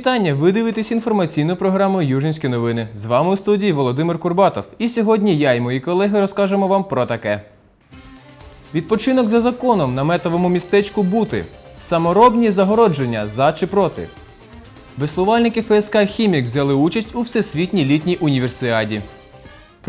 Вітання! Ви дивитесь інформаційну програму Южинські новини. З вами у студії Володимир Курбатов. І сьогодні я і мої колеги розкажемо вам про таке: відпочинок за законом на метовому містечку Бути, саморобні загородження за чи проти. Веслувальники ФСК Хімік взяли участь у всесвітній літній універсіаді.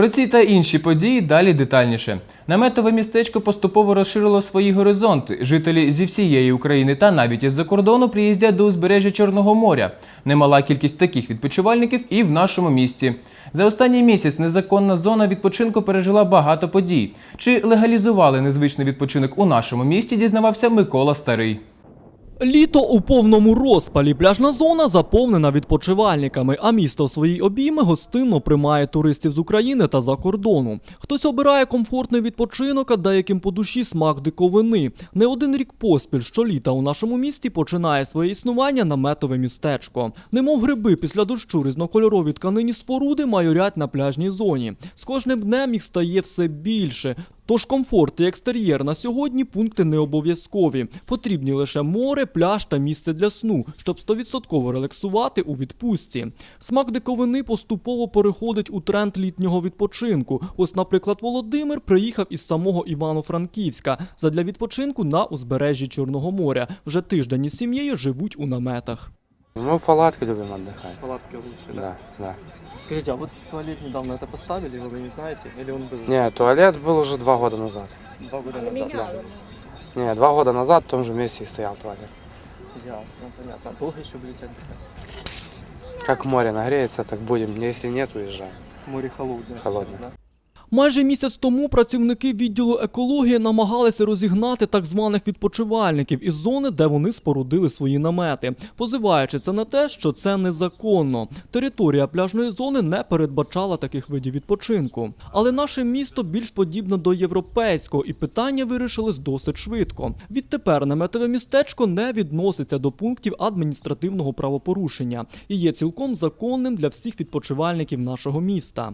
Про ці та інші події далі детальніше. Наметове містечко поступово розширило свої горизонти. Жителі зі всієї України та навіть із-за кордону приїздять до узбережжя Чорного моря. Немала кількість таких відпочивальників і в нашому місті. За останній місяць незаконна зона відпочинку пережила багато подій. Чи легалізували незвичний відпочинок у нашому місті, дізнавався Микола Старий. Літо у повному розпалі. Пляжна зона заповнена відпочивальниками, а місто свої обійми гостинно приймає туристів з України та за кордону. Хтось обирає комфортний відпочинок, а деяким по душі смак диковини. Не один рік поспіль щоліта у нашому місті починає своє існування наметове містечко. Немов гриби після дощу різнокольорові тканині споруди майорять на пляжній зоні. З кожним днем їх стає все більше. Тож комфорт і екстер'єр на сьогодні пункти не обов'язкові. Потрібні лише море, пляж та місце для сну, щоб 100% релаксувати у відпустці. Смак диковини поступово переходить у тренд літнього відпочинку. Ось, наприклад, Володимир приїхав із самого Івано-Франківська задля відпочинку на узбережжі Чорного моря. Вже тиждень із сім'єю живуть у наметах. Мы в палатке любим отдыхать. Палатки лучше, Да, да. Скажите, а вот туалет недавно это поставили, вы не знаете? Или он был Не, туалет был уже два года назад. два года назад? Не, два года назад в том же месте и стоял туалет. Ясно, понятно. А долго еще будете отдыхать? Как море нагреется, так будем. Если нет, уезжаем. Море холодне. Холодне. зараз, да? Майже місяць тому працівники відділу екології намагалися розігнати так званих відпочивальників із зони, де вони спорудили свої намети, позиваючи це на те, що це незаконно. Територія пляжної зони не передбачала таких видів відпочинку. Але наше місто більш подібне до європейського, і питання вирішились досить швидко. Відтепер наметове містечко не відноситься до пунктів адміністративного правопорушення і є цілком законним для всіх відпочивальників нашого міста.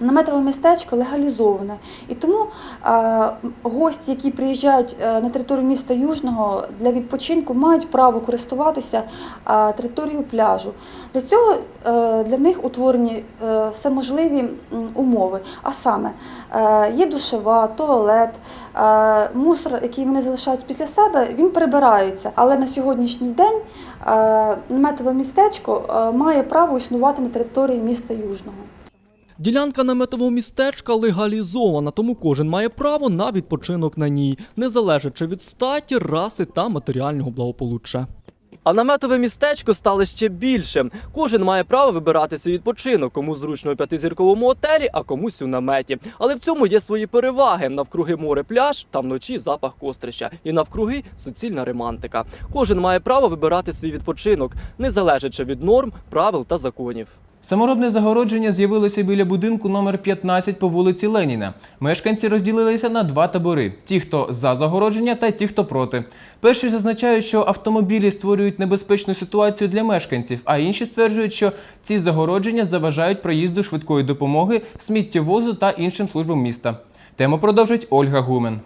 наметове містечко легалізоване. І тому е, гості, які приїжджають е, на територію міста Южного для відпочинку, мають право користуватися е, територією пляжу. Для цього е, для них утворені е, всеможливі м, умови. А саме е, є душева, туалет, е, мусор, який вони залишають після себе, він прибирається. Але на сьогоднішній день е, наметове містечко е, має право існувати на території міста Южного. Ділянка наметового містечка легалізована, тому кожен має право на відпочинок на ній, не залежачи від статі, раси та матеріального благополуччя. А наметове містечко стало ще більше. Кожен має право вибирати свій відпочинок, кому зручно у п'ятизірковому отелі, а комусь у наметі. Але в цьому є свої переваги. Навкруги море пляж, та вночі запах кострища. І навкруги суцільна романтика. Кожен має право вибирати свій відпочинок, не залежачи від норм, правил та законів. Саморобне загородження з'явилося біля будинку номер 15 по вулиці Леніна. Мешканці розділилися на два табори: ті, хто за загородження, та ті, хто проти. Перші зазначають, що автомобілі створюють небезпечну ситуацію для мешканців, а інші стверджують, що ці загородження заважають проїзду швидкої допомоги, сміттєвозу та іншим службам міста. Тему продовжить Ольга Гумен.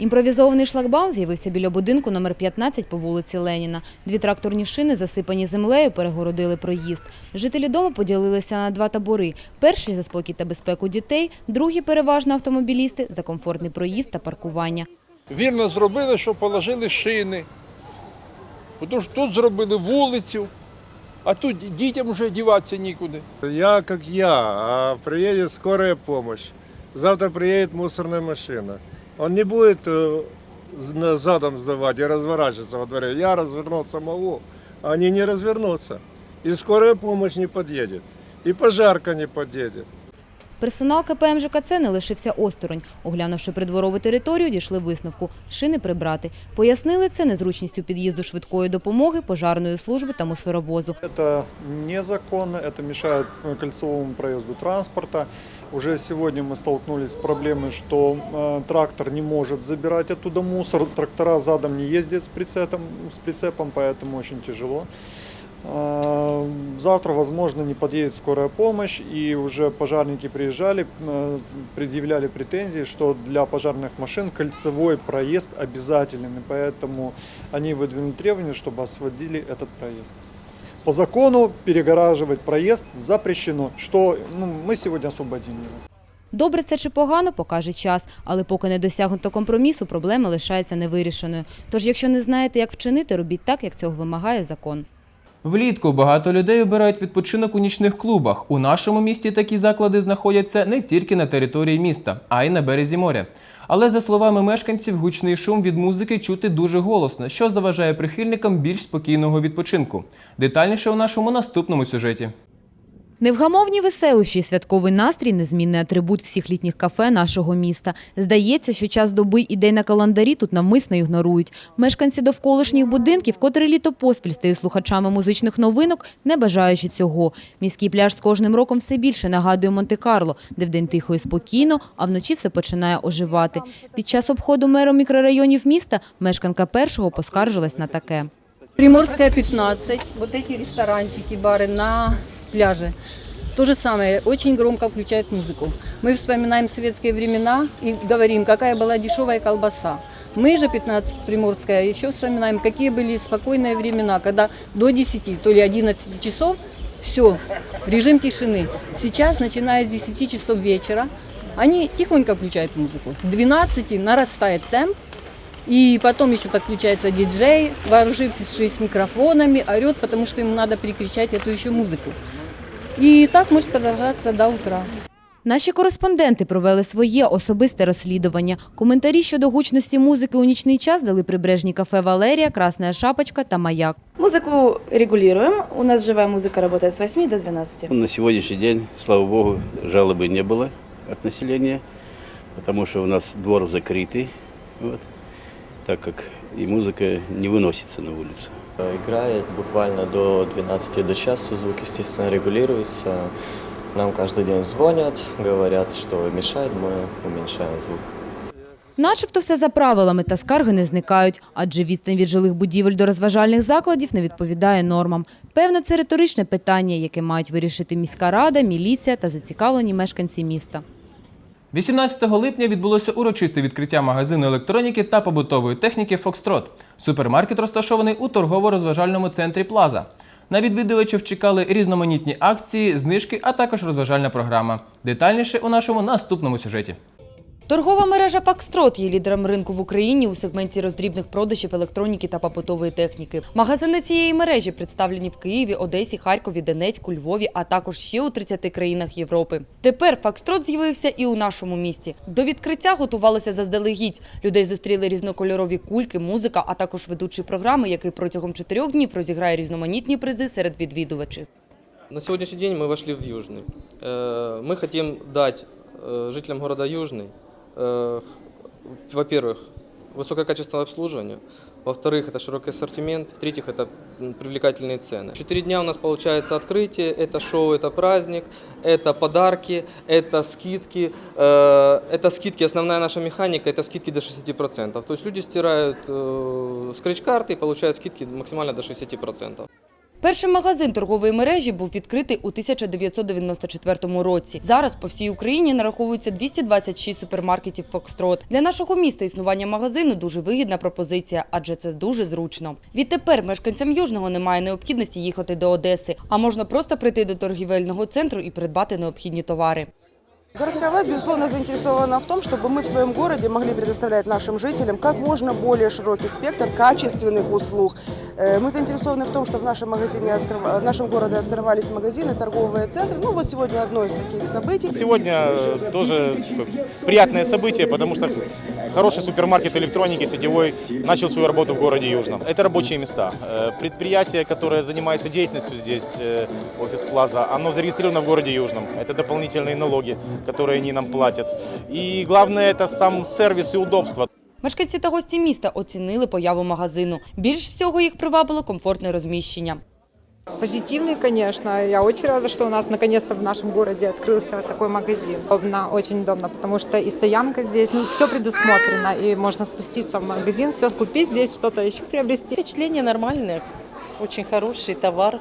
Імпровізований шлагбаум з'явився біля будинку номер 15 по вулиці Леніна. Дві тракторні шини, засипані землею, перегородили проїзд. Жителі дому поділилися на два табори. Перший – за спокій та безпеку дітей, другі – переважно автомобілісти – за комфортний проїзд та паркування. Вірно зробили, що положили шини. Тому що тут зробили вулицю, а тут дітям вже діватися нікуди. Я как я, а приедет скорая помощь. Завтра приедет мусорная машина. Он не будет э, з- задом сдавать и разворачиваться во дворе. Я развернуться могу, а они не развернутся. И скорая помощь не подъедет, и пожарка не подъедет. Персонал КП МЖКЦ не лишився осторонь. Оглянувши придворову територію, дійшли висновку – шини прибрати. Пояснили це незручністю під'їзду швидкої допомоги, пожарної служби та мусоровозу. Это незаконно, это мешает э, кольцевому проезду транспорта. Уже сегодня мы столкнулись с проблемой, что э, трактор не может забирать оттуда мусор, трактора задом не ездят с прицепом, с прицепом поэтому очень тяжело. Э, Завтра, возможно, не подъедет скорая помощь, и уже пожарники приезжали, э, предъявляли претензии, что для пожарных машин кольцевой проезд обязателен, и поэтому они выдвинули требования, чтобы освободили этот проезд. По закону перегораживать проезд запрещено, что ну, мы сегодня освободим его. Добре це чи погано, покаже час, але поки не досягнуто компромісу, проблема лишається невирішеною. Тож, якщо не знаєте, як вчинити, робіть так, як цього вимагає закон. Влітку багато людей обирають відпочинок у нічних клубах. У нашому місті такі заклади знаходяться не тільки на території міста, а й на березі моря. Але за словами мешканців, гучний шум від музики чути дуже голосно, що заважає прихильникам більш спокійного відпочинку. Детальніше у нашому наступному сюжеті. Невгамовні веселощі і святковий настрій незмінний атрибут всіх літніх кафе нашого міста. Здається, що час доби і день на календарі тут навмисно ігнорують. Мешканці довколишніх будинків, котрі літо поспіль стають слухачами музичних новинок, не бажаючи цього. Міський пляж з кожним роком все більше нагадує Монте-Карло, де вдень тихо і спокійно, а вночі все починає оживати. Під час обходу мером мікрорайонів міста мешканка першого поскаржилась на таке. Приморская 15, вот эти ресторанчики, бары на пляже. То же самое, очень громко включают музыку. Мы вспоминаем советские времена и говорим, какая была дешевая колбаса. Мы же 15 Приморская еще вспоминаем, какие были спокойные времена, когда до 10, то ли 11 часов, все, режим тишины. Сейчас, начиная с 10 часов вечера, они тихонько включают музыку. К 12 нарастает темп, и потом еще подключается диджей, вооружившись микрофонами, орет, потому что ему надо перекричать эту еще музыку. И так может продолжаться до утра. Наші кореспонденти провели своє особисте розслідування. Коментарі щодо гучності музики у нічний час дали прибережні кафе Валерія, Красна Шапочка та Маяк. Музыку регулируем. У нас живая музыка работает с 8 до 12. На сегодняшний день, слава богу, жалобы не было от населения, потому что у нас двор закрытый, вот, так как и музыка не выносится на улицу. Играет буквально до 12 до часу, звук, естественно, регулируется. Нам каждый день звонят, говорят, что мешает, мы уменьшаем звук. Начебто все за правилами та скарги не зникають, адже відстань від жилих будівель до розважальних закладів не відповідає нормам. Певно, це риторичне питання, яке мають вирішити міська рада, міліція та зацікавлені мешканці міста. 18 липня відбулося урочисте відкриття магазину електроніки та побутової техніки Фокстрот. Супермаркет розташований у торгово-розважальному центрі Плаза. На відвідувачів чекали різноманітні акції, знижки, а також розважальна програма. Детальніше у нашому наступному сюжеті. Торгова мережа Факстрот є лідером ринку в Україні у сегменті роздрібних продажів електроніки та побутової техніки. Магазини цієї мережі представлені в Києві, Одесі, Харкові, Донецьку, Львові, а також ще у 30 країнах Європи. Тепер Факстрот з'явився і у нашому місті. До відкриття готувалися заздалегідь. Людей зустріли різнокольорові кульки, музика, а також ведучий програми, який протягом чотирьох днів розіграє різноманітні призи серед відвідувачів. На сегодняшний день мы вошли в Южный. Э, Мы хотим дать э, жителям города Южный, э, во-первых, высокое качество обслуживания, во-вторых, это широкий ассортимент, в-третьих, это м, привлекательные цены. Четыре дня у нас получается открытие, это шоу, это праздник, это подарки, это скидки, э, это скидки, основная наша механика, это скидки до 60%. То есть люди стирают э, скретч-карты и получают скидки максимально до 60%. Перший магазин торгової мережі був відкритий у 1994 році. Зараз по всій Україні нараховується 226 супермаркетів Фокстрот. Для нашого міста існування магазину дуже вигідна пропозиція, адже це дуже зручно. Відтепер мешканцям Южного немає необхідності їхати до Одеси, а можна просто прийти до торгівельного центру і придбати необхідні товари. Городская власть, безусловно, заинтересована в том, чтобы мы в своем городе могли предоставлять нашим жителям как можно более широкий спектр качественных услуг. Э, Мы заинтересованы в том, что в нашем, магазине в нашем городе открывались магазины, торговые центры. Ну вот сегодня одно из таких событий. Сегодня э, тоже такое приятное событие, потому что хороший супермаркет электроники сетевой начал свою работу в городе Южном. Это рабочие места. Э, Предприятие, которое занимается деятельностью здесь, э, офис Плаза, оно зарегистрировано в городе Южном. Это дополнительные налоги, которые они нам платят. И главное это сам сервис и удобство. Мешканці та гості міста оцінили появу магазину. Більш всього їх привабило комфортне розміщення. Позитивный, конечно. Я очень рада, что у нас наконец-то в нашем городе открылся такой магазин. Удобно, очень удобно, потому что и стоянка здесь, ну, все предусмотрено, и можно спуститься в магазин, все скупить, здесь что-то еще приобрести. Впечатления нормальные. очень хороший товар.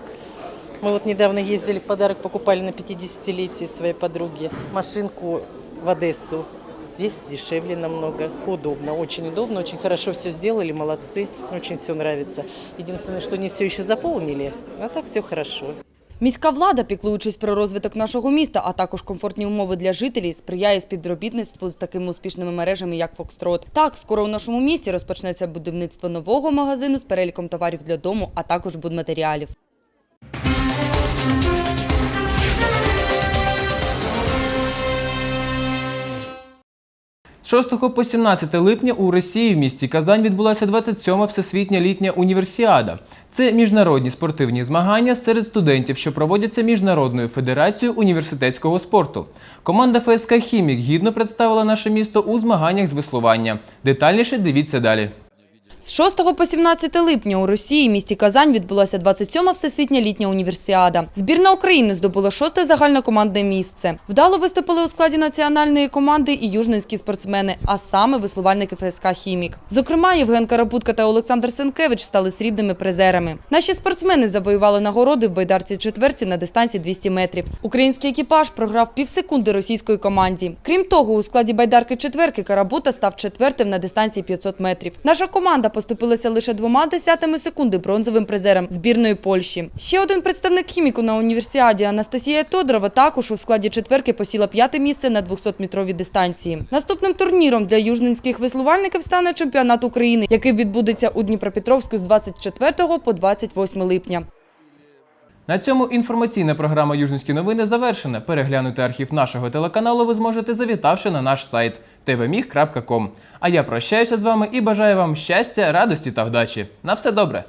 Мы вот недавно ездили в подарок, покупали на 50-летие своей подруге машинку в Одессу. Здесь дешевле намного, удобно, очень удобно, очень хорошо все сделали, молодцы, очень все нравится. Единственное, что не все еще заполнили, а так все хорошо. Міська влада, піклуючись про розвиток нашого міста, а також комфортні умови для жителів, сприяє співробітництву з такими успішними мережами, як Фокстрот. Так, скоро у нашому місті розпочнеться будівництво нового магазину з переліком товарів для дому, а також будматеріалів. 6 по 17 липня у Росії в місті Казань відбулася 27-ма всесвітня літня універсіада. Це міжнародні спортивні змагання серед студентів, що проводяться Міжнародною федерацією університетського спорту. Команда ФСК Хімік гідно представила наше місто у змаганнях з веслування. Детальніше дивіться далі. З 6 по 17 липня у Росії, місті Казань, відбулася 27-ма всесвітня літня універсіада. Збірна України здобула шосте загальнокомандне місце. Вдало виступили у складі національної команди і южненські спортсмени, а саме веслувальники ФСК «Хімік». Зокрема, Євген Карапутка та Олександр Сенкевич стали срібними призерами. Наші спортсмени завоювали нагороди в байдарці четверті на дистанції 200 метрів. Український екіпаж програв півсекунди російської команді. Крім того, у складі байдарки четверки Карабута став четвертим на дистанції 500 метрів. Наша команда поступилася лише двома десятими секунди бронзовим призером збірної Польщі. Ще один представник хіміку на універсіаді Анастасія Тодорова також у складі четверки посіла п'яте місце на 200-метровій дистанції. Наступним турніром для южненських веслувальників стане чемпіонат України, який відбудеться у Дніпропетровську з 24 по 28 липня. На цьому інформаційна програма Южницькі новини завершена. Переглянути архів нашого телеканалу ви зможете, завітавши на наш сайт tvmih.com. А я прощаюся з вами і бажаю вам щастя, радості та вдачі. На все добре!